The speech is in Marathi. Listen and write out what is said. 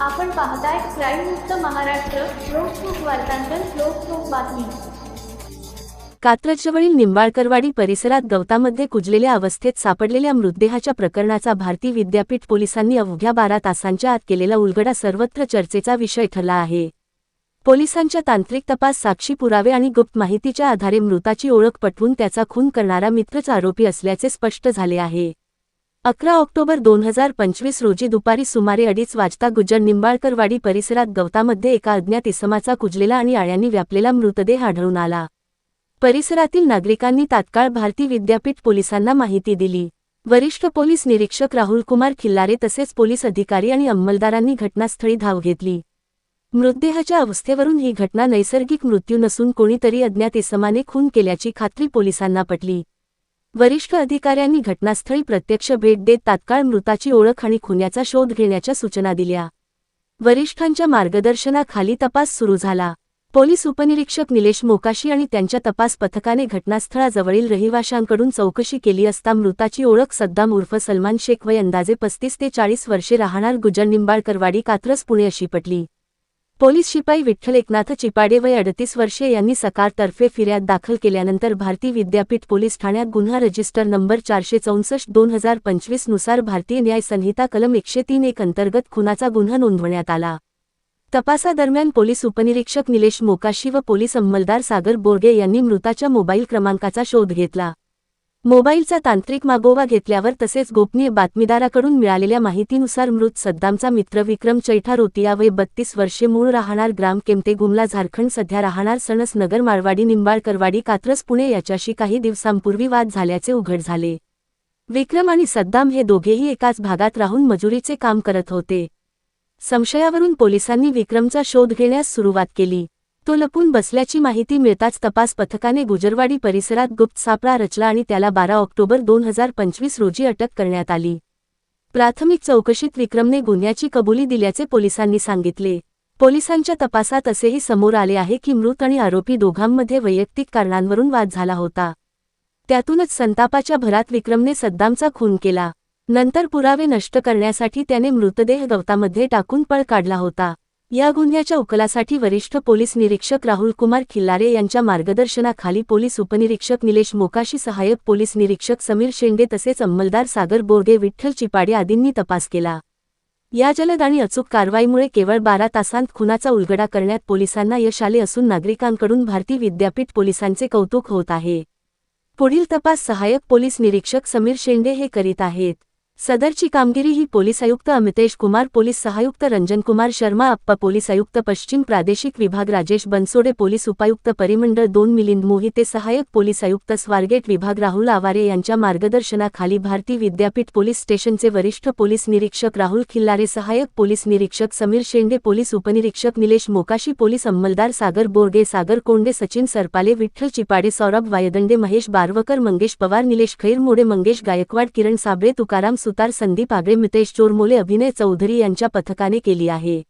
आपण पाहताय क्राईम मुक्त महाराष्ट्र लोकसुख वार्तांकन लोकसुख बातमी. कात्रजवळील निंबाळकरवाडी परिसरात गवतामध्ये कुजलेल्या अवस्थेत सापडलेल्या मृतदेहाच्या प्रकरणाचा भारती विद्यापीठ पोलिसांनी अवघ्या बारा तासांच्या आत केलेला उलगडा सर्वत्र चर्चेचा विषय ठरला आहे. पोलिसांच्या तांत्रिक तपास साक्षी पुरावे आणि गुप्त माहितीच्या आधारे मृताची ओळख पटवून त्याचा खून करणारा मित्रच आरोपी असल्याचे स्पष्ट झाले आहे. अकरा ऑक्टोबर दोन हजार पंचवीस रोजी दुपारी सुमारे अडीच वाजता गुज्जर निंबाळकरवाडी परिसरात गवतामध्ये एका अज्ञात इसमाचा कुजलेला आणि आळ्यांनी व्यापलेला मृतदेह आढळून आला. परिसरातील नागरिकांनी तात्काळ भारती विद्यापीठ पोलिसांना माहिती दिली. वरिष्ठ पोलीस निरीक्षक राहुल कुमार खिल्लारे तसेच पोलीस अधिकारी आणि अंमलदारांनी घटनास्थळी धाव घेतली. मृतदेहाच्या अवस्थेवरून ही घटना नैसर्गिक मृत्यू नसून कोणीतरी अज्ञात इसमाने खून केल्याची खात्री पोलिसांना पटली. वरिष्ठ अधिकाऱ्यांनी घटनास्थळी प्रत्यक्ष भेट देत तात्काळ मृताची ओळख आणि खुन्याचा शोध घेण्याच्या सूचना दिल्या. वरिष्ठांच्या मार्गदर्शनाखाली तपास सुरू झाला. पोलीस उपनिरीक्षक निलेश मोकाशी आणि त्यांच्या तपास पथकाने घटनास्थळाजवळील रहिवाशांकडून चौकशी केली असता मृताची ओळख सद्दाम उर्फ सलमान शेख वय अंदाजे पस्तीस ते चाळीस वर्षे राहणार गुजर निंबाळकरवाडी कात्रज पुणे अशी पटली. पोलीस शिपाई विठ्ठल एकनाथ चिपाडे वय अडतीस वर्षे यांनी सकारतर्फे फिर्याद दाखल केल्यानंतर भारती विद्यापीठ पोलीस ठाण्यात गुन्हा रजिस्टर नंबर चारशे चौसष्ट दोन हजार पंचवीसनुसार भारतीय न्याय संहिता कलम एकशे तीन एक अंतर्गत खुनाचा गुन्हा नोंदवण्यात आला. तपासादरम्यान पोलीस उपनिरीक्षक निलेश मोकाशी व पोलीस अंमलदार सागर बोरगे यांनी मृताच्या मोबाईल क्रमांकाचा शोध घेतला. मोबाईलचा तांत्रिक मागोवा घेतल्यावर तसेच गोपनीय बातमीदाराकडून मिळालेल्या माहितीनुसार मृत सद्दामचा मित्र विक्रम चैठा रोतिया वय बत्तीस वर्षे मूळ राहणार ग्राम केमते गुमला झारखंड. सध्या राहणार सणस नगर मारवाडी निंबाळकरवाडी कात्रस पुणे याच्याशी काही दिवसांपूर्वी वाद झाल्याचे उघड झाले. विक्रम आणि सद्दाम हे दोघेही एकाच भागात राहून मजुरीचे काम करत होते. संशयावरून पोलिसांनी विक्रमचा शोध घेण्यास सुरुवात केली. तो लपून बसल्याची माहिती मिळताच तपास पथकाने गुजरवाडी परिसरात गुप्त सापळा रचला आणि त्याला बारा ऑक्टोबर दोन हजार पंचवीस रोजी अटक करण्यात आली. प्राथमिक चौकशीत विक्रमने गुन्ह्याची कबुली दिल्याचे पोलिसांनी सांगितले. पोलिसांच्या तपासात असेही समोर आले आहे की मृत आणि आरोपी दोघांमध्ये वैयक्तिक कारणांवरून वाद झाला होता. त्यातूनच संतापाच्या भरात विक्रमने सद्दामचा खून केला. नंतर पुरावे नष्ट करण्यासाठी त्याने मृतदेह गवतामध्ये टाकून पळ काढला होता. या गुन्ह्याच्या उकलासाठी वरिष्ठ पोलीस निरीक्षक राहुल कुमार खिल्लारे यांच्या मार्गदर्शनाखाली पोलीस उपनिरीक्षक निलेश मोकाशी सहाय्यक पोलीस निरीक्षक समीर शेंडे तसेच अंमलदार सागर बोरगे विठ्ठल चिपाडे आदींनी तपास केला. या जलद आणि अचूक कारवाईमुळे केवळ बारा तासांत खुनाचा उलगडा करण्यात पोलिसांना यश आले असून नागरिकांकडून भारती विद्यापीठ पोलिसांचे कौतुक होत आहे. पुढील तपास सहाय्यक पोलीस निरीक्षक समीर शेंडे हे करीत आहेत. सदरची कामगिरी ही पोलीस आयुक्त अमितेश कुमार पोलीस सहायुक्त रंजन कुमार शर्मा अप्पा पोलीस आयुक्त पश्चिम प्रादेशिक विभाग राजेश बनसोडे पोलीस उपायुक्त परिमंडळ दोन मिलिंद मोहिते सहाय्यक पोलीस आयुक्त स्वारगेट विभाग राहुल आवारे यांच्या मार्गदर्शनाखाली भारती विद्यापीठ पोलीस स्टेशनचे वरिष्ठ पोलीस निरीक्षक राहुल खिल्लारे सहाय्यक पोलीस निरीक्षक समीर शेंडे पोलीस उपनिरीक्षक निलेश मोकाशी पोलीस अंमलदार सागर बोरगे सागर कोंडे सचिन सरपाले विठ्ठल चिपाडे सौरभ वायदंडे महेश बारवकर मंगेश पवार निलेश खैरमोडे मंगेश गायकवाड किरण साबळे तुकाराम सुतार संदीप आगळे मितेश चोरमोले अभिनय चौधरी यांच्या पथकाने केली आहे.